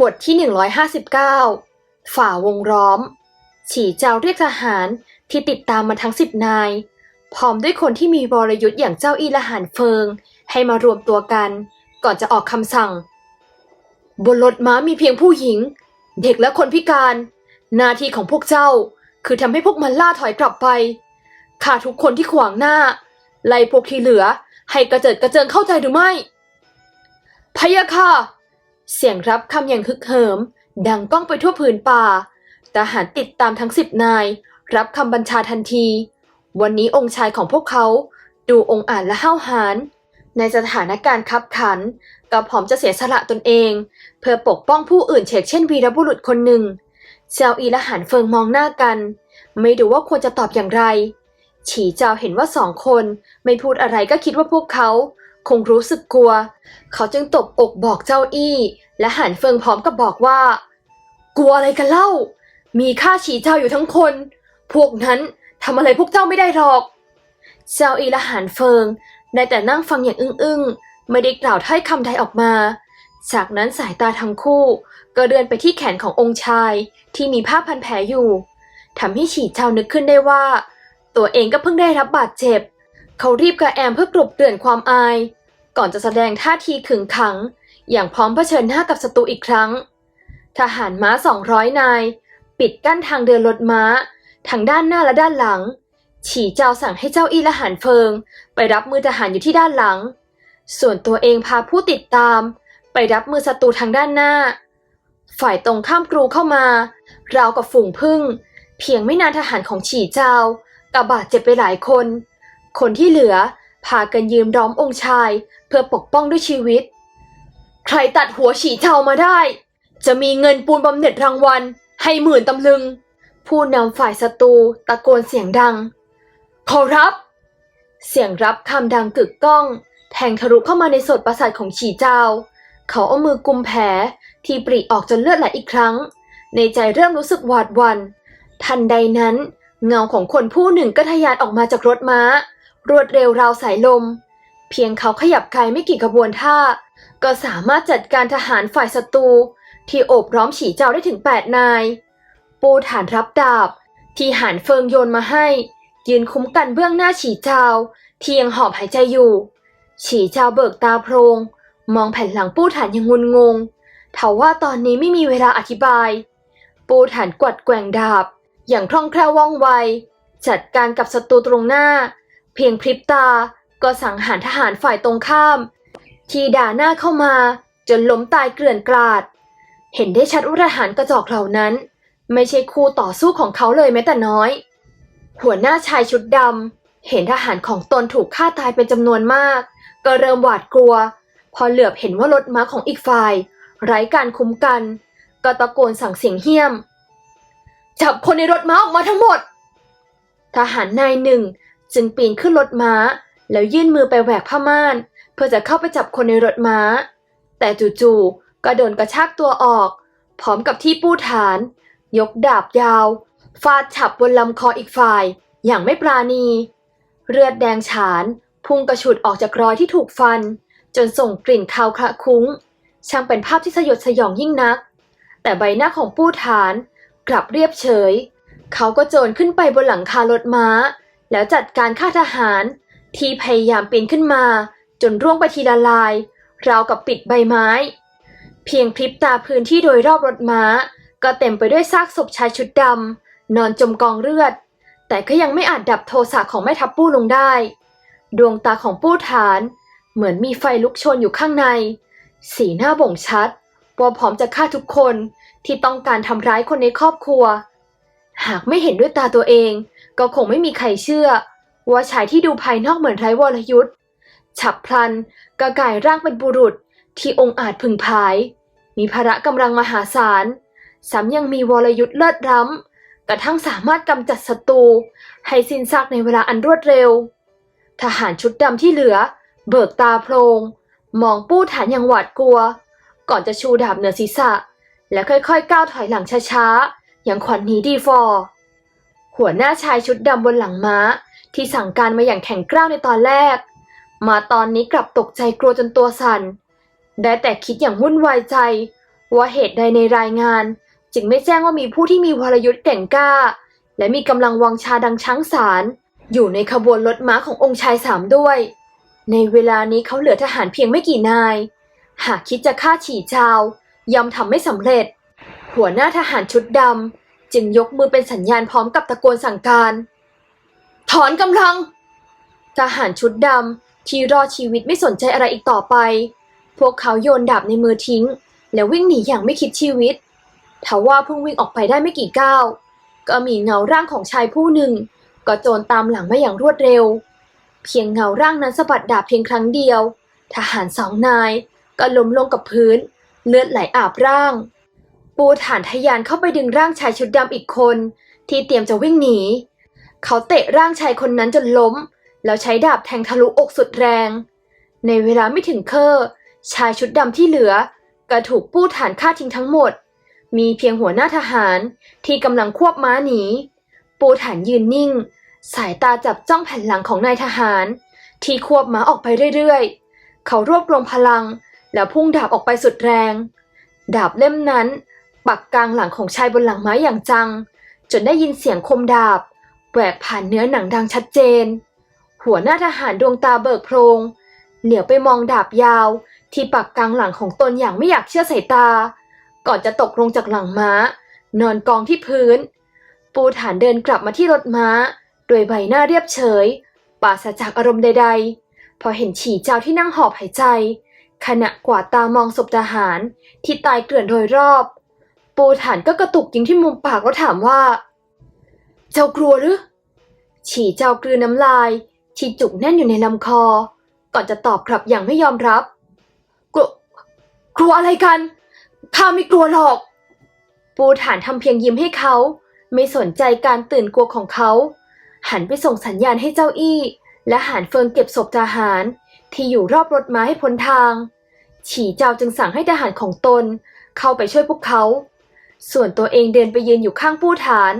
บทที่ 159 ฝ่าวงล้อม ฉีเจ้าเรียกทหารที่ติดตามมาทั้งสิบนาย พร้อมด้วยคนที่มีวรยุทธ์อย่างเจ้าอีละหานเฟิง ให้มารวมตัวกัน ก่อนจะออกคำสั่ง บนรถม้ามีเพียงผู้หญิง เด็กและคนพิการหน้าที่ของพวกเจ้าคือทำให้พวกมันล่าถอยกลับไปฆ่าทุกคนที่ขวางหน้า ไล่พวกที่เหลือให้กระเจิดกระเจิงเข้าใจหรือไม่พะยะค่ะ เสียงรับคำอย่างฮึกเหิม ดังก้องไปทั่วผืนป่าทหารติดตามทั้งสิบนาย รับคำบัญชาทันที วันนี้องค์ชายของพวกเขาดูองอาจและห้าวหาญในสถานการณ์คับขันก็พร้อมจะเสียสละตนเอง เพื่อปกป้องผู้อื่นเฉกเช่นวีรบุรุษคนหนึ่งเซียวอีและหานเฟิงมองหน้ากัน ไม่รู้ว่าควรจะตอบอย่างไร ฉีเจ้าเห็นว่าสองคนไม่พูดอะไรก็คิดว่าพวกเขา คงรู้สึกกลัว เขาจึงตบอกบอกเจ้าอี้ และหันเฟิงพร้อมกับบอกว่า กลัวอะไรกันเล่า มีข้าฉีเจ้าอยู่ทั้งคน พวกนั้นทำอะไรพวกเจ้าไม่ได้หรอก เจ้าอีและหันเฟิงได้แต่นั่งฟังอย่างอึ้งๆ ไม่ได้กล่าวถ้อยคำใดออกมา จากนั้นสายตาทั้งคู่ ก็เดินไปที่แขนขององค์ชายที่มีผ้าพันแผลอยู่ทำให้ฉีเจ้านึกขึ้นได้ว่า ตัวเองก็เพิ่งได้รับบาดเจ็บ เขารีบกระแอมเพื่อกลบเกลื่อนความอาย ก่อนจะแสดงท่าทีขึงขัง อย่างพร้อมเผชิญหน้ากับศัตรูอีกครั้ง ทหารม้าสองร้อยนาย ปิดกั้นทางเดินรถม้าทั้งด้านหน้าและด้านหลัง ฉีเจ้าสั่งให้เจ้าอีและหานเฟิง ไปรับมือทหารอยู่ที่ด้านหลัง ส่วนตัวเองพาผู้ติดตาม ไปรับมือศัตรูทางด้านหน้า ฝ่ายตรงข้ามกรูเข้ามา ราวกับฝูงพึ่ง เพียงไม่นานทหารของฉีเจ้ากับบาดเจ็บไปหลายคน คนที่เหลือพากันยืมร้อมองค์ชาย เพื่อปกป้องด้วยชีวิต ใครตัดหัวฉีเจ้ามาได้ จะมีเงินปูนบำเหน็จรางวัล ให้หมื่นตำลึง ผู้นำฝ่ายศัตรูตะโกนเสียงดัง ขอรับ เสียงรับคำดังกึกก้อง แทงทะลุเข้ามาในสดประสาทของฉีเจ้า เขาเอามือกุมแผลที่ปริออกจนเลือดไหลอีกครั้ง ในใจเริ่มรู้สึกหวาดวัน่นทันใดนั้น เงาของคนผู้หนึ่งก็ทะยานออกมาจากรถม้า รวดเร็วราวสายลม เพียงเขาขยับกายไม่กี่กระบวนท่า ก็สามารถจัดการทหารฝ่ายศัตรูที่โอบร้อมฉีเจ้าได้ถึง8นาย ปูฐานรับดาบ ที่หานเฟิงโยนมาให้ ยืนคุ้มกันเบื้องหน้าฉีเจ้าที่ยังหอบหายใจอยู่ ฉีเจ้าเบิกตาโพรง มองแผ่นหลังปูฐานยังงุนงงเถาว่าตอนนี้ไม่มีเวลาอธิบาย ปูฐานกวัดแกว่งดาบ อย่างคล่องแคล่วว่องไว จัดการกับศัตรูตรงหน้า เพียงพริบตาก็สังหารทหารฝ่ายตรงข้าม ที่ด่าหน้าเข้ามาจนล้มตายเกลื่อนกลาด เห็นได้ชัดว่าทหารกระจอกเหล่านั้น ไม่ใช่คู่ต่อสู้ของเขาเลยแม้แต่น้อย หัวหน้าชายชุดดำเห็นทหารของตนถูกฆ่าตายเป็นจำนวนมาก ก็เริ่มหวาดกลัว พอเหลือบเห็นว่ารถม้าของอีกฝ่าย ไร้การคุ้มกัน ก็ตะโกนสั่งเสียงเฮี้ยม จับคนในรถม้าออกมาทั้งหมด ทหารนายหนึ่ง จึงปีนขึ้นรถม้า แล้วยื่นมือไปแหวกผ้าม่าน เพื่อจะเข้าไปจับคนในรถม้า แต่จู่ๆก็โดนกระชากตัวออก พร้อมกับที่ปูฐาน ยกดาบยาว ฟาดฉับบนลำคออีกฝ่าย อย่างไม่ปราณี เลือดแดงฉาน พุ่งกระฉุดออกจากรอยที่ถูกฟัน จนส่งกลิ่นคาวคละคุ้ง ช่างเป็นภาพที่สยดสยองยิ่งนัก แต่ใบหน้าของปูฐานกลับเรียบเฉย เขาก็โจรขึ้นไปบนหลังคารถม้า แล้วจัดการฆ่าทหารที่พยายามปีนขึ้นมา จนร่วงไปทีละลาย ราวกับปิดใบไม้ เพียงพริบตาพื้นที่โดยรอบรถม้า ก็เต็มไปด้วยซากศพชายชุดดำนอนจมกองเลือด แต่ก็ยังไม่อาจดับโทสะของแม่ทัพปู้ลงได้ ดวงตาของปู้ฐาน เหมือนมีไฟลุกโชนอยู่ข้างใน สีหน้าบ่งชัดว่าพร้อมจะฆ่าทุกคนที่ต้องการทำร้ายคนในครอบครัว หากไม่เห็นด้วยตาตัวเอง ก็คงไม่มีใครเชื่อ ว่าชายที่ดูภายนอกเหมือนไร้วรยุทธ์ฉับพลันกระกายร่างเป็นบุรุษที่องค์อาจพึงพาย มีพละกำลังมหาศาลซ้ำยังมีวรยุทธ์เลิศล้ำกระทั่งสามารถกำจัดศัตรูให้สิ้นซากในเวลาอันรวดเร็ว ทหารชุดดำที่เหลือ เบิกตาโพลงมองปู้ฐานอย่างหวาดกลัว ก่อนจะชูดาบเหนือศีรษะ และค่อยๆ ก้าวถอยหลังช้าๆ อย่างขวัญหนีดีฟอร์ หัวหน้าชายชุดดำบนหลังม้า ที่สั่งการมาอย่างแข็งกร้าวในตอนแรก มาตอนนี้กลับตกใจกลัวจนตัวสั่น ได้แต่คิดอย่างวุ่นวายใจ ว่าเหตุใดในรายงาน จึงไม่แจ้งว่ามีผู้ที่มีวรยุทธ์แก่งกล้า และมีกำลังวังชาดังช้างสาร อยู่ในขบวนรถม้าขององค์ชายสามด้วย ในเวลานี้เขาเหลือทหารเพียงไม่กี่นาย หากคิดจะฆ่าฉีเจ้าย่อมทำไม่สำเร็จ หัวหน้าทหารชุดดำ จึงยกมือเป็นสัญญาณพร้อมกับตะโกนสั่งการ ถอนกำลัง ทหารชุดดำที่รอดชีวิตไม่สนใจอะไรอีกต่อไป พวกเขาโยนดาบในมือทิ้ง แล้ววิ่งหนีอย่างไม่คิดชีวิตทว่าเพิ่งวิ่งออกไปได้ไม่กี่ก้าวก็มีเงาร่างของชายผู้หนึ่ง ก็โจรตามหลังมาอย่างรวดเร็ว เพียงเงาร่างนั้นสะบัดดาบเพียงครั้งเดียว ทหารสองนายก็ล้มลงกับพื้น เลือดไหลอาบร่าง ปูฐานทะยานเข้าไปดึงร่างชายชุดดำอีกคน ที่เตรียมจะวิ่งหนี เขาเตะร่างชายคนนั้นจนล้ม แล้วใช้ดาบแทงทะลุอกสุดแรง ในเวลาไม่ถึงเคอร์ชายชุดดำที่เหลือ ก็ถูกปูฐานฆ่าทิ้งทั้งหมด มีเพียงหัวหน้าทหารที่กำลังควบม้าหนี ปูฐานยืนนิ่ง สายตาจับจ้องแผ่นหลังของนายทหาร ที่ควบม้าออกไปเรื่อยๆ เขารวบรวมพลัง แล้วพุ่งดาบออกไปสุดแรง ดาบเล่มนั้น ปักกลางหลังของชายบนหลังม้าอย่างจัง จนได้ยินเสียงคมดาบแหวกผ่านเนื้อหนังดังชัดเจน หัวหน้าทหารดวงตาเบิกโพรง เหลียวไปมองดาบยาว ที่ปักกลางหลังของตนอย่างไม่อยากเชื่อสายตา ก่อนจะตกลงจากหลังม้า นอนกองที่พื้น ปูฐานเดินกลับมาที่รถม้า โดยใบหน้าเรียบเฉยปราศจากอารมณ์ใด ๆ พอเห็นฉี่เจ้าที่นั่งหอบหายใจ ขณะกวาดตามองศพทหารที่ตายเกลื่อนโดยรอบ ปฐานก็กระตุกยิงที่มุมปากแล้วถามว่า เจ้ากลัวหรือ ฉีเจ้ากลืนน้ำลาย ที่จุกแน่นอยู่ในลำคอ ก่อนจะตอบกลับอย่างไม่ยอมรับ กลัวกลัวอะไรกัน ข้าไม่กลัวหรอก ปูฐานทำเพียงยิ้มให้เขา ไม่สนใจการตื่นกลัวของเขา หันไปส่งสัญญาณให้เจ้าอี้ และหานเฟิงเก็บศพทหาร ที่อยู่รอบรถม้าให้พ้นทาง ฉีเจ้าจึงสั่งให้ทหารของตนเข้าไปช่วยพวกเขา ส่วนตัวเองเดินไปยืนอยู่ข้างปูฐาน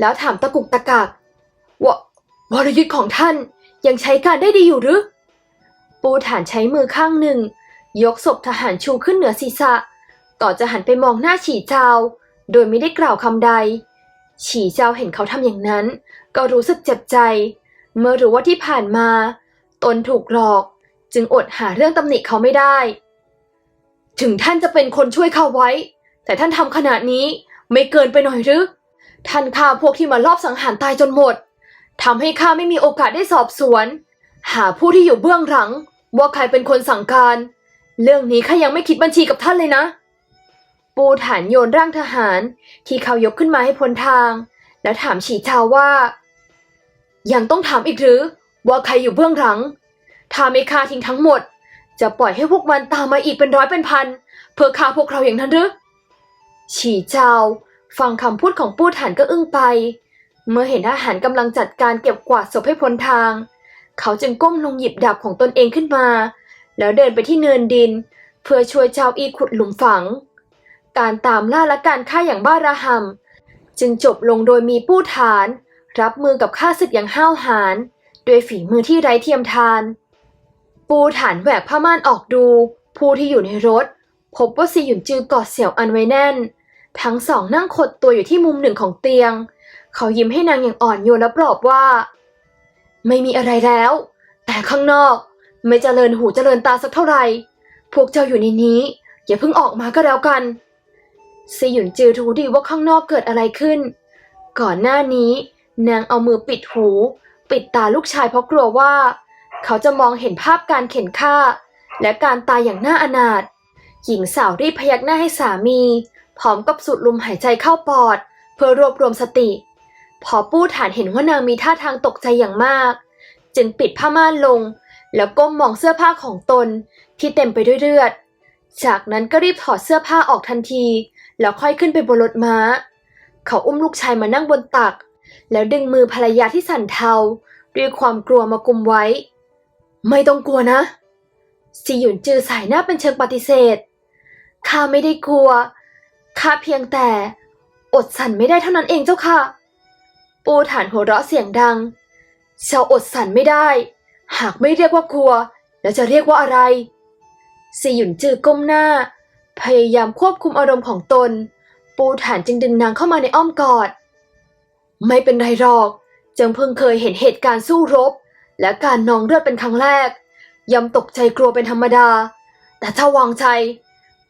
แล้วถามตะกุกตะกักว่าวรยุทธ์ของท่านยังใช้การได้ดีอยู่หรือ ปูฐานใช้มือข้างหนึ่ง ยกศพทหารชูขึ้นเหนือศีรษะ ก่อนจะหันไปมองหน้าฉีเจ้า โดยไม่ได้กล่าวคำใด ฉีเจ้าเห็นเขาทำอย่างนั้น ก็รู้สึกเจ็บใจ เมื่อรู้ว่าที่ผ่านมา ตนถูกหลอก จึงอดหาเรื่องตำหนิเขาไม่ได้ ถึงท่านจะเป็นคนช่วยเขาไว้ แต่ท่านทำขนาดนี้ไม่เกินไปหน่อยหรือ ท่านฆ่าพวกที่มาลอบสังหารตายจนหมดทำให้ข้าไม่มีโอกาสได้สอบสวน หาผู้ที่อยู่เบื้องหลัง ว่าใครเป็นคนสั่งการ เรื่องนี้ข้ายังไม่คิดบัญชีกับท่านเลยนะ ปูฐานโยนร่างทหาร ที่เขายกขึ้นมาให้พ้นทาง แล้วถามฉีชาวว่า ยังต้องถามอีกหรือ ว่าใครอยู่เบื้องหลัง ถ้าไม่ฆ่าทิ้งทั้งหมด จะปล่อยให้พวกมันตามมาอีกเป็นร้อยเป็นพันเพื่อฆ่าพวกเราอย่างนั้นหรือ ฉีเจ้า ฟังคำพูดของปูฐานก็อึ้งไป เมื่อเห็นทหารกำลังจัดการเก็บกวาดศพให้พ้นทาง เขาจึงก้มลงหยิบดาบของตนเองขึ้นมา แล้วเดินไปที่เนินดิน เพื่อช่วยเจ้าอีขุดหลุมฝัง การตามล่าและการฆ่าอย่างบ้าระหำจึงจบลงโดยมีปู้ฐาน รับมือกับข้าศึกอย่างห้าวหาญด้วยฝีมือที่ไร้เทียมทาน ปูฐานแหวกผ้าม่านออกดู ผู้ที่อยู่ในรถ พบว่าซีหยุนจือกอดเสี่ยวอันไว้แน่น ทั้งสองนั่งขดตัวอยู่ที่มุมหนึ่งของเตียง เขายิ้มให้นางอย่างอ่อนโยนและปลอบว่า ไม่มีอะไรแล้ว แต่ข้างนอก ไม่เจริญหูเจริญตาสักเท่าไหร่พวกเจ้าอยู่ในนี้ อย่าเพิ่งออกมาก็แล้วกันซีหยุนจือรู้ดีว่าข้างนอกเกิดอะไรขึ้น ก่อนหน้านี้ นางเอามือปิดหู ปิดตาลูกชายเพราะกลัวว่า เขาจะมองเห็นภาพการเข็นฆ่า และการตายอย่างน่าอนาถหญิงสาวรีบพยักหน้าให้สามี พร้อมกับสูดลมหายใจเข้าปอด เพื่อรวบรวมสติ พอปู้ฐานเห็นว่านางมีท่าทางตกใจอย่างมาก จึงปิดผ้าม่านลง แล้วก้มมองเสื้อผ้าของตนที่เต็มไปด้วยเลือด จากนั้นก็รีบถอดเสื้อผ้าออกทันที แล้วค่อยขึ้นไปบนรถม้า เขาอุ้มลูกชายมานั่งบนตัก แล้วดึงมือภรรยาที่สั่นเทาด้วยความกลัวมากุมไว้ ไม่ต้องกลัวนะซีหยุนจือสายหน้าเป็นเชิงปฏิเสธข้าไม่ได้กลัว ข้าเพียงแต่ อดสั่นไม่ได้เท่านั้นเองเจ้าค่ะ ปูฐานหัวเราะเสียงดัง ชาวอดสั่นไม่ได้ หากไม่เรียกว่ากลัว แล้วจะเรียกว่าอะไรซีหยุนจือก้มหน้า พยายามควบคุมอารมณ์ของตน ปูฐานจึงดึงนางเข้ามาในอ้อมกอด ไม่เป็นไรหรอกจังเพิ่งเคยเห็นเหตุการณ์สู้รบ และการนองเลือดเป็นครั้งแรกย่อมตกใจกลัวเป็นธรรมดา แต่ถ้าวางใจ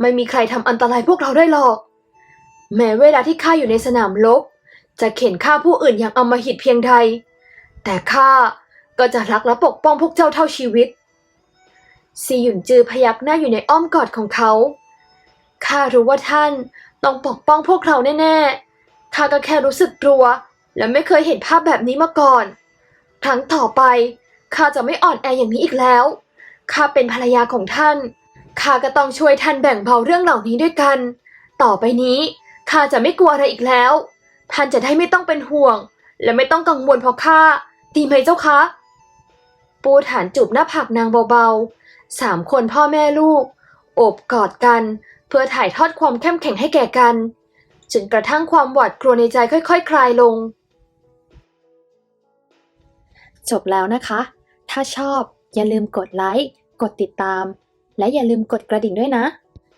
ไม่มีใครทำอันตรายพวกเราได้หรอก แม้เวลาที่ข้าอยู่ในสนามรบจะเข็นฆ่าผู้อื่นอย่างอำมหิตเพียงใด แต่ข้าก็จะรักและปกป้องพวกเจ้าเท่าชีวิตซีหยุนจือพยักหน้าอยู่ในอ้อมกอดของเขา ข้ารู้ว่าท่านต้องปกป้องพวกเราแน่ๆ ข้าก็แค่รู้สึกกลัว และไม่เคยเห็นภาพแบบนี้มาก่อน ครั้งต่อไปข้าจะไม่อ่อนแออย่างนี้อีกแล้ว ข้าเป็นภรรยาของท่าน ข้าก็ต้องช่วยท่านแบ่งเบาเรื่องเหล่านี้ด้วยกัน ต่อไปนี้ ข้าจะไม่กลัวอะไรอีกแล้ว ท่านจะได้ไม่ต้องเป็นห่วง และไม่ต้องกังวลเพราะข้าดีไหมเจ้าคะ ปูฐานจูบหน้าผากนางเบาๆสามคนพ่อแม่ลูก โอบกอดกัน เพื่อถ่ายทอดความเข้มแข็งให้แก่กันจนกระทั่งความหวาดกลัวในใจค่อยๆคลายลง จบแล้วนะคะ ถ้าชอบอย่าลืมกดไลค์ กดติดตาม และอย่าลืมกดกระดิ่งด้วยนะ